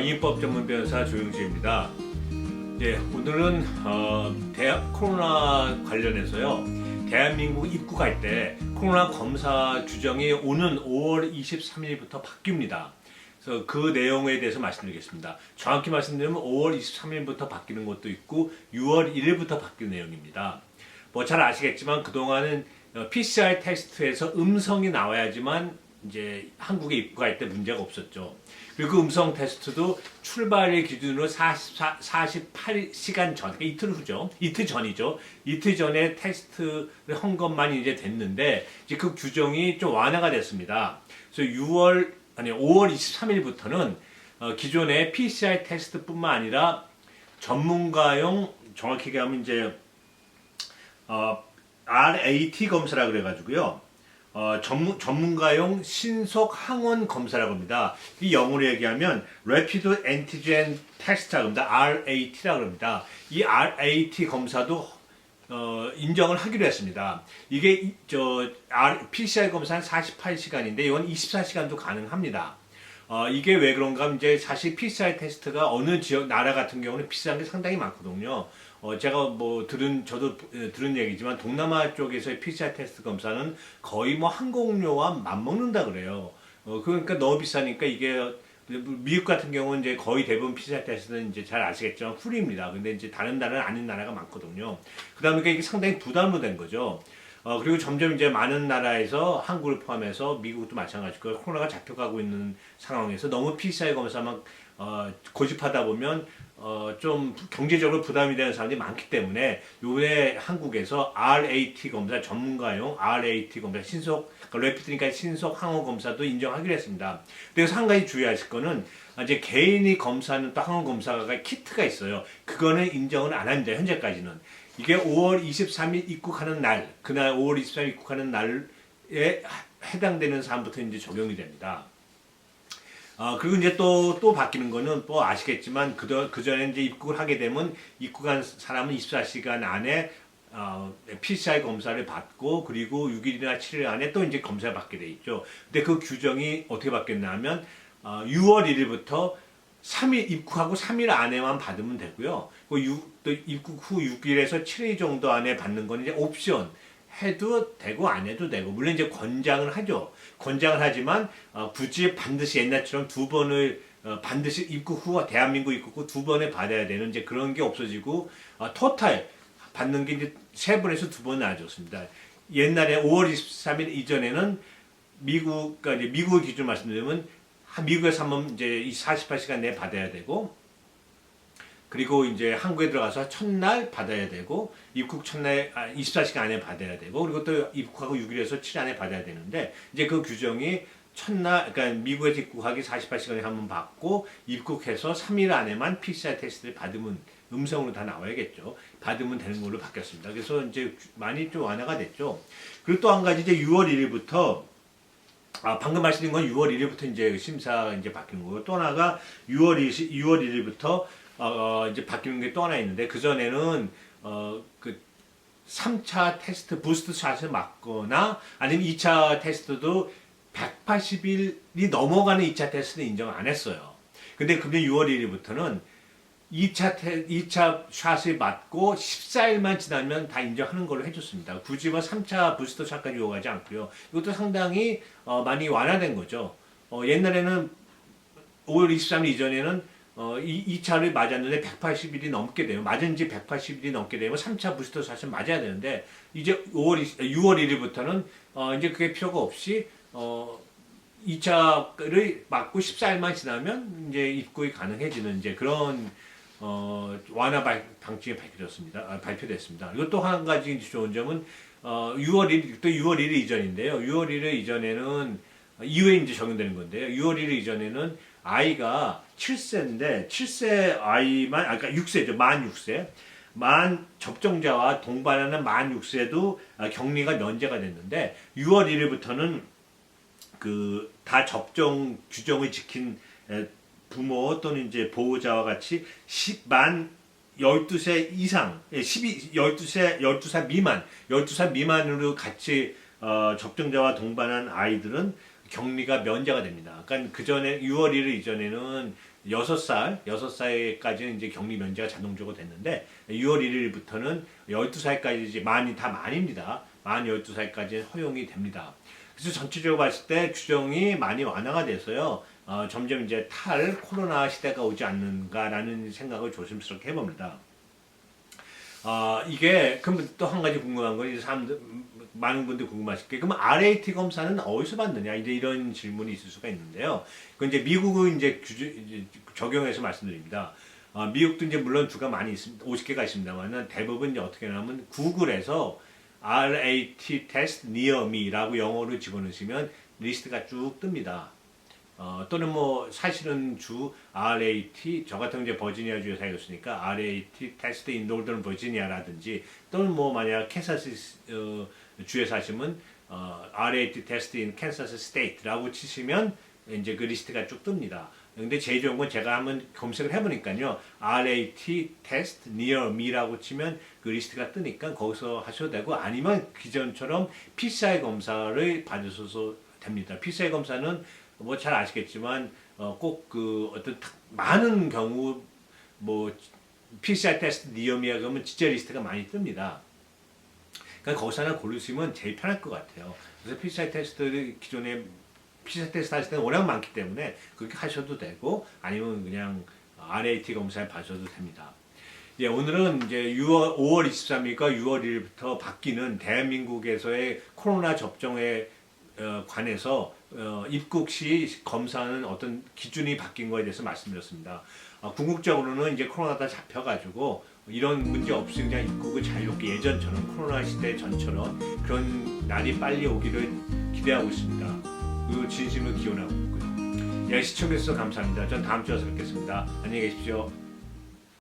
인법 전문 변호사 조영주입니다. 예, 오늘은 어, 대학 코로나 관련해서요. 대한민국 입국할 때 코로나 검사 규정이 오는 5월 23일부터 바뀝니다. 그래서 그 내용에 대해서 말씀드리겠습니다. 정확히 말씀드리면 5월 23일부터 바뀌는 것도 있고 6월 1일부터 바뀌는 내용입니다. 뭐 잘 아시겠지만 그동안은 어, PCR 테스트에서 음성이 나와야지만 이제 한국에 입국할 때 문제가 없었죠. 그리고 그 음성 테스트도 출발일 기준으로 44, 48시간 전, 그러니까 이틀 후죠. 이틀 전이죠. 이틀 전에 테스트를 한 것만 이제 됐는데 이제 그 규정이 좀 완화가 됐습니다. 그래서 6월 아니 5월 23일부터는 어, 기존의 PCR 테스트뿐만 아니라 전문가용 정확히 얘기하면 이제 어, RAT 검사라 그래가지고요. 어, 전문, 전문 가용 신속 항원 검사라고 합니다. 이 영어로 얘기하면 Rapid Antigen Test라고 합니다. RAT라고 합니다. 이 RAT 검사도 어, 인정을 하기로 했습니다. 이게 이- 저 R, PCR 검사는 48시간인데 이건 24시간도 가능합니다. 어, 이게 왜 그런가 하면 이제 사실 PCR 테스트가 어느 지역 나라 같은 경우는 비싼 게 상당히 많거든요. 어, 제가 뭐 들은 저도 에, 들은 얘기지만 동남아 쪽에서의 PCR 테스트 검사는 거의 뭐 항공료와 맞먹는다 그래요. 어, 그러니까 너무 비싸니까 이게 미국 같은 경우는 이제 거의 대부분 PCR 테스트는 이제 잘 아시겠지만 풀입니다. 근데 이제 다른 나라는 아닌 나라가 많거든요. 그러다 보니까 이게 상당히 부담이 된 거죠. 어, 그리고 점점 이제 많은 나라에서 한국을 포함해서 미국도 마찬가지고 코로나가 잡혀가고 있는 상황에서 너무 PCR 검사만 어, 고집하다 보면 어, 좀 경제적으로 부담이 되는 사람들이 많기 때문에 요번에 한국에서 RAT 검사 전문가용 RAT 검사 신속 그러니까 신속 항원 검사도 인정하기로 했습니다. 그래서 한 가지 주의하실 거는 이제 개인이 검사하는 또 항원 검사가 키트가 있어요. 그거는 인정을 안 합니다. 현재까지는. 이게 5월 23일 입국하는 날, 그날 5월 23일 입국하는 날에 해당되는 사람부터 이제 적용이 됩니다. 아, 그리고 이제 또, 또 바뀌는 거는 또 아시겠지만, 그, 그 전에 이제 입국을 하게 되면 입국한 사람은 24시간 안에 어, PCR 검사를 받고 그리고 6일이나 7일 안에 또 이제 검사를 받게 돼 있죠. 근데 그 규정이 어떻게 바뀌었나 하면 어, 6월 1일부터 3일 입국하고 3일 안에만 받으면 되고요. 그 육- 또 입국 후 6일에서 7일 정도 안에 받는 건 이제 옵션 해도 되고 안 해도 되고 물론 이제 권장을 하죠. 권장을 하지만 어, 굳이 반드시 옛날처럼 두 번을 어, 반드시 입국 후 대한민국 입국 후 두 번에 받아야 되는 이제 그런 게 없어지고 어, 토탈 받는 게 이제 세 번에서 두 번 나아졌습니다. 옛날에 5월 23일 이전에는 미국, 그러니까 이제 미국의 기준 말씀드리면 한 미국에서 한번 이제 이 48시간 내에 받아야 되고 그리고 이제 한국에 들어가서 첫날 받아야 되고 입국 첫날 아, 24시간 안에 받아야 되고 그리고 또 입국하고 6일에서 7일 안에 받아야 되는데 이제 그 규정이 첫날 그러니까 미국에서 입국하기 48시간에 한 번 받고 입국해서 3일 안에만 PCR 테스트를 받으면 음성으로 다 나와야겠죠. 받으면 되는 걸로 바뀌었습니다. 그래서 이제 많이 좀 완화가 됐죠. 그리고 또 한 가지 이제 6월 1일부터 아, 방금 말씀드린 건 6월 1일부터 이제 심사 이제 바뀌는 거고 또 하나가 6월 20, 6월 1일부터 어, 어, 이제 바뀌는 게 또 하나 있는데 그 전에는 어, 그 3차 테스트 부스트 샷을 맞거나 아니면 2차 테스트도 180일이 넘어가는 2차 테스트는 인정 안 했어요. 근데 금년 6월 1일부터는 2차 테, 2차 샷을 맞고 14일만 지나면 다 인정하는 걸로 해줬습니다. 굳이 뭐 3차 부스터 샷까지 요구하지 않고요. 이것도 상당히 어, 많이 완화된 거죠. 어, 옛날에는 5월 23일 이전에는 어, 이, 2차를 맞았는데 180일이 넘게 되면 맞은 지 180일이 넘게 되면 3차 부스터 샷을 맞아야 되는데 이제 5월 6월 1일부터는 어, 이제 그게 필요가 없이 어, 2차를 맞고 14일만 지나면 이제 입국이 가능해지는 이제 그런 어, 완화 발, 방침이 밝혀졌습니다. 아, 발표됐습니다. 또한 가지 좋은 점은 어, 6월 1일, 또 6월 1일 이전인데요. 6월 1일 이전에는 이후에 이제 적용되는 건데요. 6월 1일 이전에는 아이가 7세인데 7세 아이만 아까 그러니까 6세죠. 만 6세. 만 접종자와 동반하는 만 6세도 아, 격리가 면제가 됐는데 6월 1일부터는 그 다 접종 규정을 지킨 에, 부모 또는 이제 보호자와 같이 10만 12세 이상, 예, 12, 12세, 12살 미만, 12살 미만으로 같이 어, 접종자와 동반한 아이들은 격리가 면제가 됩니다. 그러니까 그 전에 6월 1일 이전에는 6살, 6살까지는 이제 격리 면제가 자동적으로 됐는데 6월 1일부터는 12살까지 이제 만이 다 만입니다. 만 12살까지 허용이 됩니다. 그래서 전체적으로 봤을 때 규정이 많이 완화가 돼서요. 어, 점점 이제 탈 코로나 시대가 오지 않는가라는 생각을 조심스럽게 해봅니다. 아 이게 그럼 또 한 가지 궁금한 건 이제 사람들 음, 많은 분들 궁금하실 게 그럼 RAT 검사는 어디서 받느냐 이제 이런 질문이 있을 수가 있는데요. 그 이제 미국은 이제 규제 이제 적용해서 말씀드립니다. 아, 미국도 이제 물론 주가 많이 있습니다. 50개가 있습니다만은 대부분 이제 어떻게 하냐면 구글에서 RAT near me라고 영어로 집어넣으시면 리스트가 쭉 뜹니다. 어, 또는 뭐 사실은 주 RAT 저 같은 이제 버지니아 주에 살았으니까 RAT 테스트 인 노던 버지니아라든지 또는 뭐 만약 캔사스 어, 주에 사시면 어, RAT 테스트 인 캔사스 스테이트라고 치시면 이제 그 리스트가 쭉 뜹니다. 근데 제일 좋은 건 제가 한번 검색을 해보니까요. RAT 테스트 near me라고 치면 그 리스트가 뜨니까 거기서 하셔도 되고 아니면 기존처럼 PCR 검사를 받으셔도 됩니다. PCR 검사는 뭐 잘 아시겠지만 어, 꼭 그 어떤 탁- 많은 경우 뭐 PCR 테스트 니어미아 그러면 진짜 리스트가 많이 뜹니다. 그러니까 거기서 하나 고르시면 제일 편할 것 같아요. 그래서 PCR 테스트를 기존에 PCR 테스트 하실 때는 워낙 많기 때문에 그렇게 하셔도 되고 아니면 그냥 RAT 검사를 받으셔도 됩니다. 예, 오늘은 이제 6월, 5월 23일과 6월 1일부터 바뀌는 대한민국에서의 코로나 접종에 어, 관해서 어, 입국 시 검사하는 어떤 기준이 바뀐 거에 대해서 말씀드렸습니다. 어, 궁극적으로는 이제 코로나가 잡혀가지고 이런 문제 없이 그냥 입국을 자유롭게 예전처럼 코로나 시대 전처럼 그런 날이 빨리 오기를 기대하고 있습니다. 그 진심을 기원하고 있고요. 예, 시청해주셔서 감사합니다. 전 다음 주에 뵙겠습니다. 안녕히 계십시오.